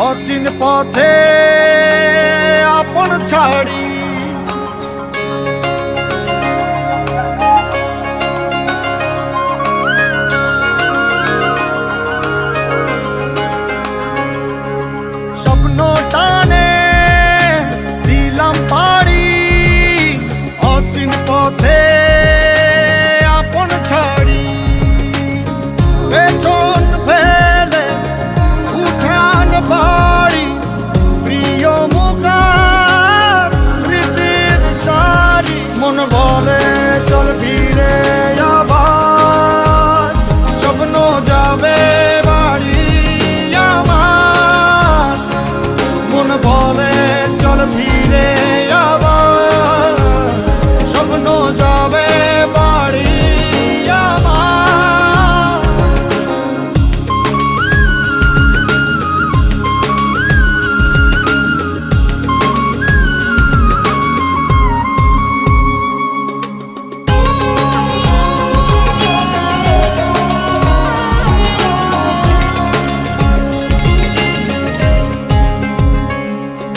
অচিন পথে আপন ছাড়ি